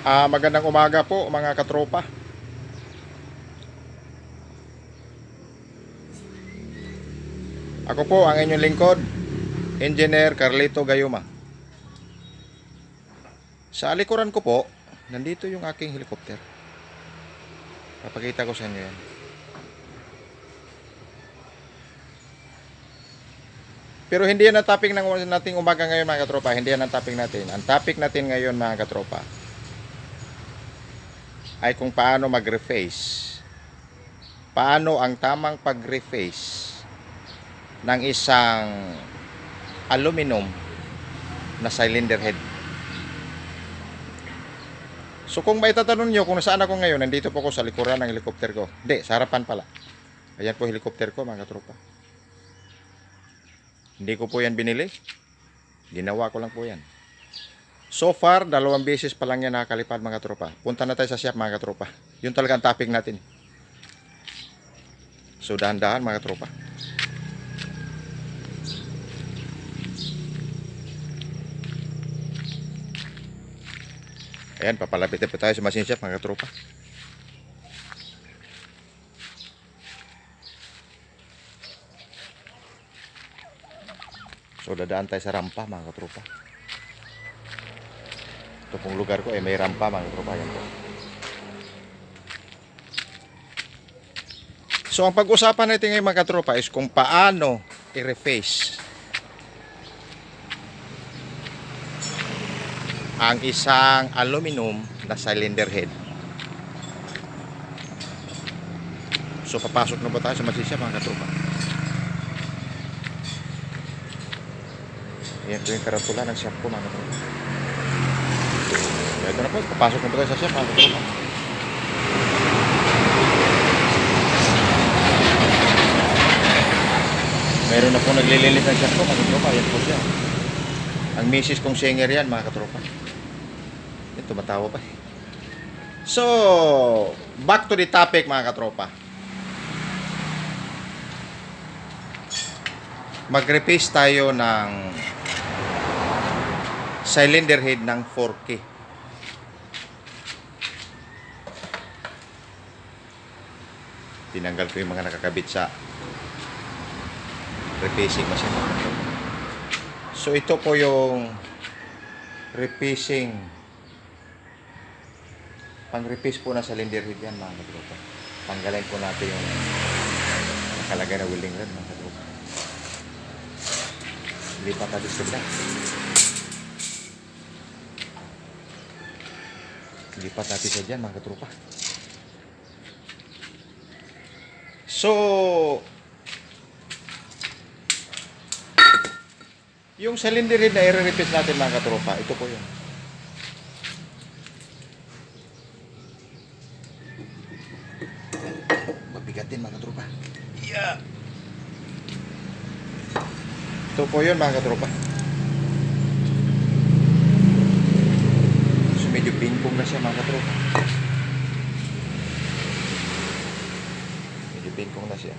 Ah, magandang umaga po mga katropa. Ako po ang inyong lingkod, Engineer Carlito Gayuma. Sa alikuran ko po, nandito yung aking helicopter. Papakita ko sa inyo yan. Pero hindi yan ang topic ng nating umaga ngayon mga katropa. Hindi yan ang topic natin. Ang topic natin ngayon mga katropa ay kung paano mag-reface. Paano ang tamang pag-reface ng isang aluminum na cylinder head. So kung may tatanong nyo kung nasaan ako ngayon, nandito po ako sa likuran ng helicopter ko. Hindi, sa harapan pala. Ayan po helicopter ko mga katropa. Hindi ko po yan binili. Ginawa ko lang po yan. So far, dalawang beses pa lang yan nakakalipad mga tropa. Punta na tayo sa shop mga tropa. Yun talaga ang topic natin. So dahan-dahan mga tropa. Ayan, papalapit na tayo sa machine shop mga tropa. So dadaan tayo sa rampa mga katropa. Ito pong lugar ko eh may rampa mga katropa. Yan po. So ang pag-usapan natin ngayon mga katropa is kung paano i-reface ang isang aluminum na cylinder head. So papasok na ba tayo sa masisya mga katropa? Ayan po yung karatula ng shop ko mga katropa. Ito na po, papasok na po tayo sa mga katropa. Meron na po naglilinis ng shop ko mga katropa. Ayan po siya. Ang misis kong singer yan mga katropa. Yan, tumatawa pa. So, back to the topic mga katropa. Mag-replace tayo ng cylinder head ng 4K. Tinanggal ko yung mga nakakabit sa refacing machine. So ito po yung refacing pang-reface po na cylinder head yan mga katropa. Tanggalin po natin yung nakalagay na welding rod mga katropa. Lipat natin sa. Lipat natin sa dyan mga katropa. So, yung cylinder head na i-replace natin mga katropa, ito po yun. Mabigat din mga katropa. Yeah. Ito po yun mga katropa. So medyo bingkong na siya mga katropa. Medyo bingkong na siya.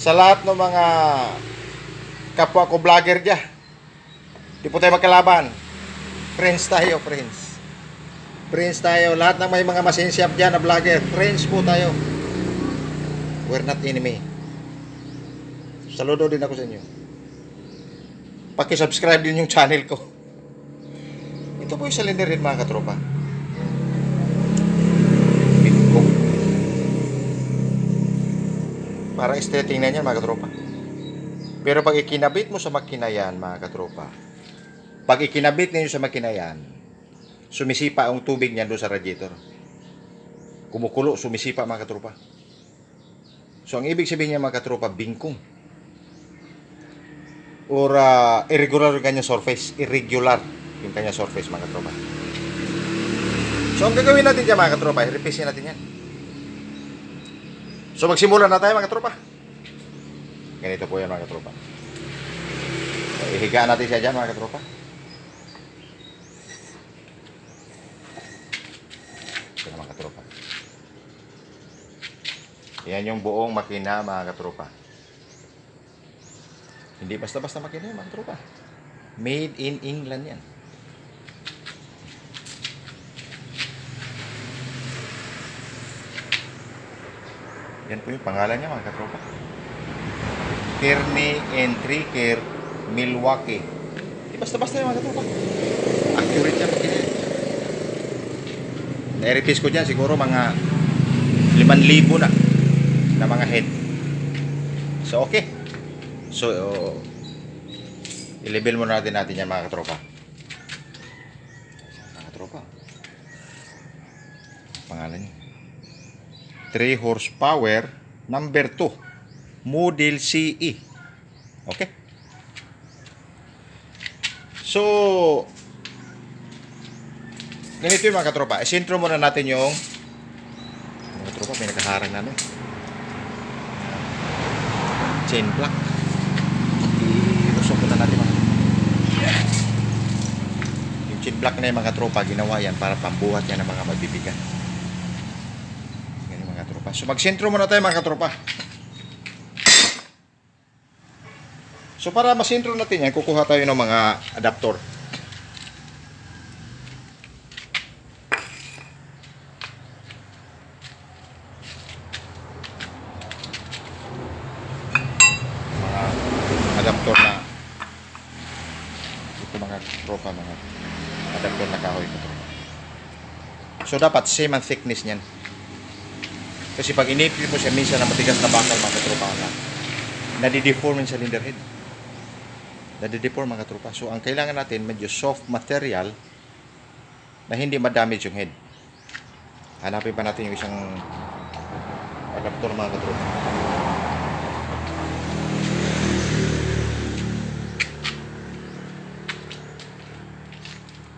Sa lahat ng mga kapwa ko vlogger dyan, di po tayo magkalaban. Friends tayo, friends. Friends tayo. Lahat ng may mga machine shop dyan na vlogger, friends po tayo. We're not enemy. Saludo din ako sa inyo. Paki-subscribe din yung channel ko. Ito po yung cylinder head mga katropa. Parang straight tingnan yan mga katropa. Pero pag ikinabit mo sa makina yan mga katropa, pag ikinabit ninyo sa makina yan, sumisipa ang tubig niyan doon sa radiator. Kumukulo, sumisipa mga katropa. So ang ibig sabihin niya mga katropa, bingkong. Or uh, irregular yung kanyang surface. Irregular yung kanyang surface mga katropa. So ang gagawin natin dyan mga katropa, i-replace natin yan. So magsimula na tayo mga katropa. Ganito po yan mga katropa. So, ihigaan natin siya dyan mga katropa. Ito mga katropa. Yan yung buong makina mga katropa. Hindi basta-basta makina yan mga katropa. Made in England yan. Yan po yung pangalan niya mga katropa. Entry Care Milwaukee. Di basta-basta yung mga katropa. Accurate yan. Na-replace ko dyan siguro mga 5,000 na na mga head. So okay. So uh, i-level muna natin natin yan mga katropa. Mga katropa. Pangalan niya. 3 horsepower number 2 model CE. Okay? So ganito yung mga katropa. Isintro muna natin yung mga katropa, may nakaharang na ano eh. Chain block. Ilusok muna natin mga yung chain block na yung mga tropa, ginawa yan para pambuhat yan ng mga mabibigan. Yan yung mga tropa. So magsentro muna tayo mga tropa. So para masentro natin yan, kukuha tayo ng mga adaptor. Mga adaptor na ito mga tropa, mga adaptor na kahoy ko. So dapat same ang thickness niyan. Kasi pag inipil mo siya, minsan na matigas na bakal mga tropa na nadideform yung cylinder head. Nadideform mga tropa. So ang kailangan natin medyo soft material na hindi ma-damage yung head. Hanapin pa natin yung isang adaptor mga katropa.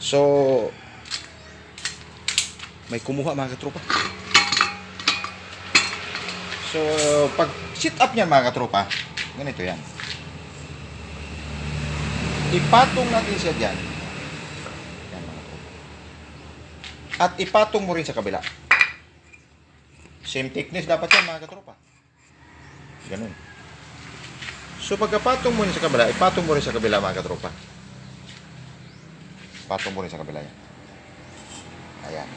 So, may kumuha mga katropa. So, pag sit up niyan mga katropa, ganito yan. Ipatong natin siya dyan. Yan mga katropa. At ipatong mo rin sa kabila. Same thickness dapat yan mga katropa. Ganun. So pagkapatong mo rin sa kabila, ipatong mo rin sa kabila mga katropa. Patong mo rin sa kabila yan. Ayan.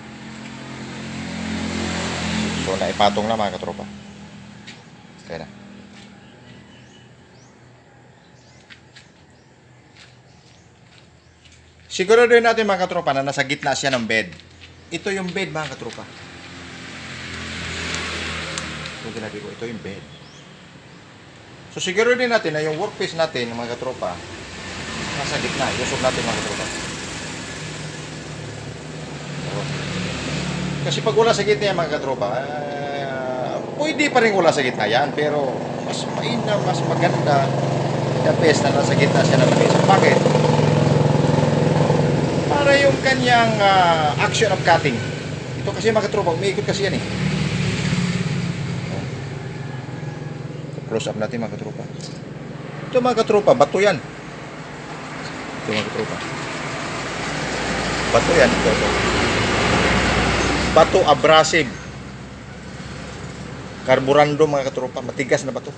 So naipatong na mga katropa. Kaya na. Siguraduhin natin mga katropa na nasa gitna siya ng bed. Ito yung bed mga katropa. Ito sinabi ko, ito yung bed. So siguraduhin natin na yung workpiece natin mga katropa nasa gitna. Iusog natin mga katropa. Kasi pag wala sa gitna mga katropa, ah, pwede pa rin wala sa gitna yan, pero mas maina, mas maganda the best na nasa gitna siya ng mesa. Bakit? Para yung kanyang ah, action of cutting. Ito kasi mga katropa, umiikot kasi yan eh. Close up natin mga katropa. Ito mga bato yan. Ito mga. Bato yan. Ito, ito. Bato abrasive. Carborando mga katropa. Matigas na bato.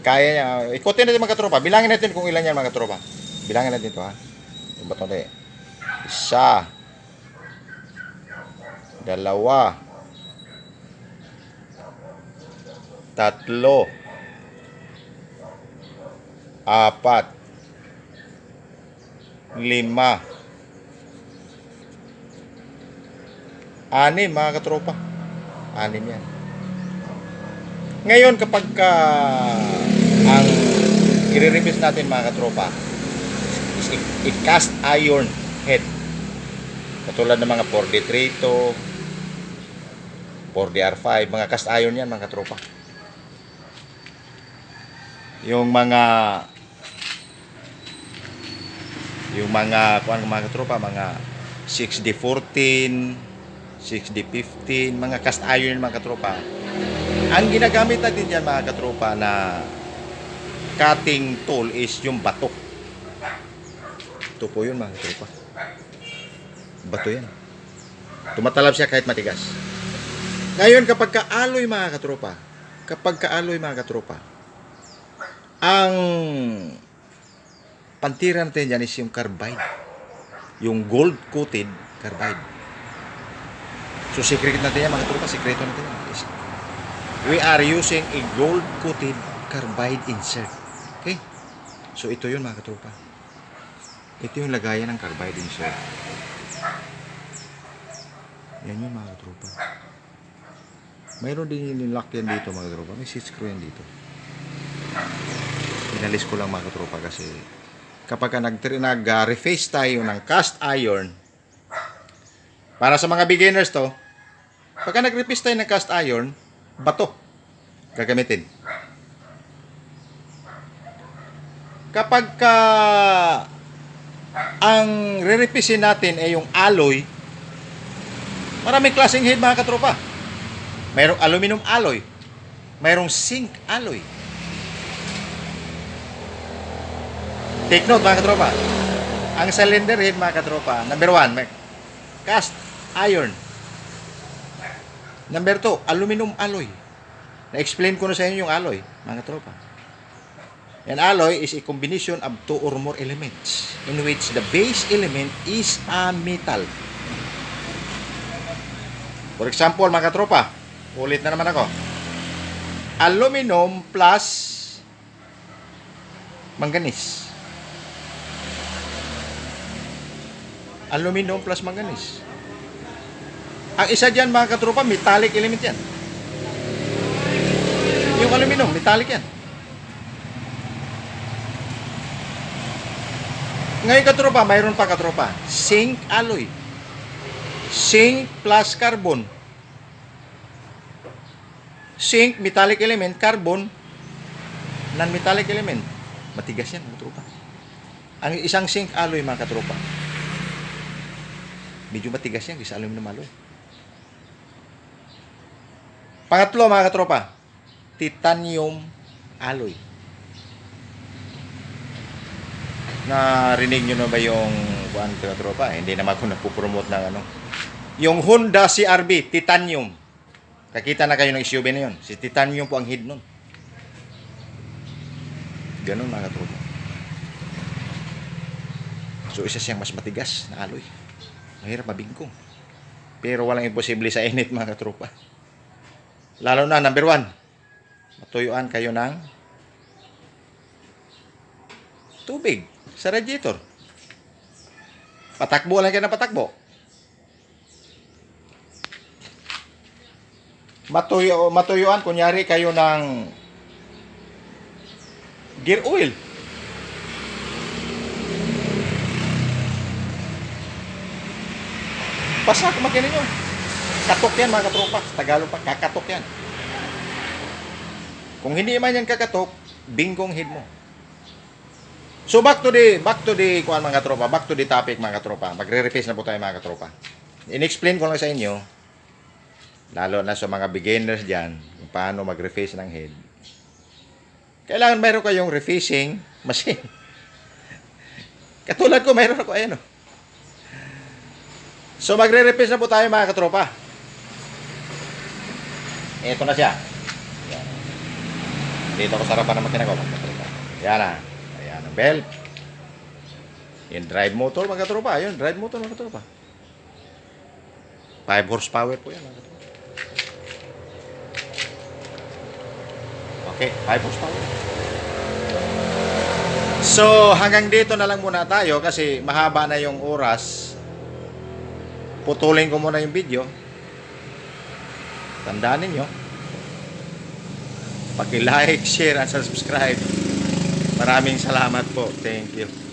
Kaya niya. Ikotin natin mga katropa. Bilangin natin kung ilan yan mga katropa. Bilangin natin ito ha. Yung bato na. Isa. Dalawa. Tatlo. Apat. Lima. Anim mga katropa. Anim yan. Ngayon kapag ka ang i-replace natin mga katropa is i- i-cast iron head. Katulad ng mga 4D Trito, 4DR5, mga cast iron yan mga katropa. Yung mga yung mga kuan mga katropa, mga 6D14, 6D15, mga cast iron mga katropa. Ang ginagamit natin diyan mga katropa na cutting tool is yung bato. Ito po yun mga katropa. Bato yan. Tumatalab siya kahit matigas. Ngayon kapag kaaloy mga katropa, kapag kaaloy mga katropa, ang pantira natin dyan is yung carbide. Yung gold coated carbide. So secret natin yan, mga tropa. Sekreto natin yan. We are using a gold-coated carbide insert. Okay? So, ito yun, mga tropa. Ito yung lagayan ng carbide insert. Yan yun, mga tropa. Mayroon din yung lock yan dito, mga tropa. May seat screw yan dito. Inalis ko lang, mga tropa, kasi kapag ka nag, nag uh, reface tayo ng cast iron, para sa mga beginners to, pagka nag-reface tayo ng cast iron, bato gagamitin. Kapag ka ang re-repisin natin ay yung alloy, maraming klaseng head mga katropa. Mayroong aluminum alloy, mayroong zinc alloy. Take note mga katropa. Ang cylinder head mga katropa, number one, cast iron. Number two, aluminum alloy. Na-explain ko na sa inyo yung alloy, mga tropa. An alloy is a combination of two or more elements in which the base element is a metal. For example, mga tropa, ulit na naman ako. Aluminum plus manganese. Aluminum plus manganese. Ang isa dyan mga katropa, metallic element yan. Yung aluminum, metallic yan. Ngayon katropa, mayroon pa katropa. Zinc alloy. Zinc plus carbon. Zinc, metallic element. Carbon, non-metallic element. Matigas yan, katropa. Ang isang zinc alloy, mga katropa. Medyo matigas yan, isa aluminum alloy. Pangatlo mga katropa, titanium alloy. Narinig nyo na ba yung kuan katropa? Hindi naman ako nagpo-promote ng ano. Yung Honda CRV, titanium. Kakita na kayo ng SUV na yun. Si titanium po ang head nun. Ganun mga katropa. So isa siyang mas matigas na alloy. Mahirap mabingkong. Pero walang imposible sa init mga katropa. Lalo na, number one, matuyuan kayo ng tubig sa radiator. Patakbo lang kayo ng patakbo. Matuyo, matuyuan, kunyari kayo ng gear oil. Basta kumakinin nyo. Katok yan mga katropa. Sa Tagalog pa, kakatok yan. Kung hindi man yan kakatok, bingkong head mo. So back to the back to the kuan mga tropa, back to the topic mga tropa. Magre-reface na po tayo mga tropa. In-explain ko lang sa inyo lalo na sa mga beginners diyan kung paano mag-reface ng head. Kailangan mayroon kayong refacing machine. Katulad ko, mayroon ako ayan oh. So magre-reface na po tayo mga katropa. Ito na siya. Yan. Dito ko sa harapan ng makina ko. Yan na. Ayan ang belt. Yung drive motor mga katropa. Ayun, drive motor mga katropa. 5 horsepower po yan. Okay, 5 horsepower. So, hanggang dito na lang muna tayo kasi mahaba na yung oras. Putulin ko muna yung video. Tandaan ninyo. Paki-like, share, and subscribe. Maraming salamat po. Thank you.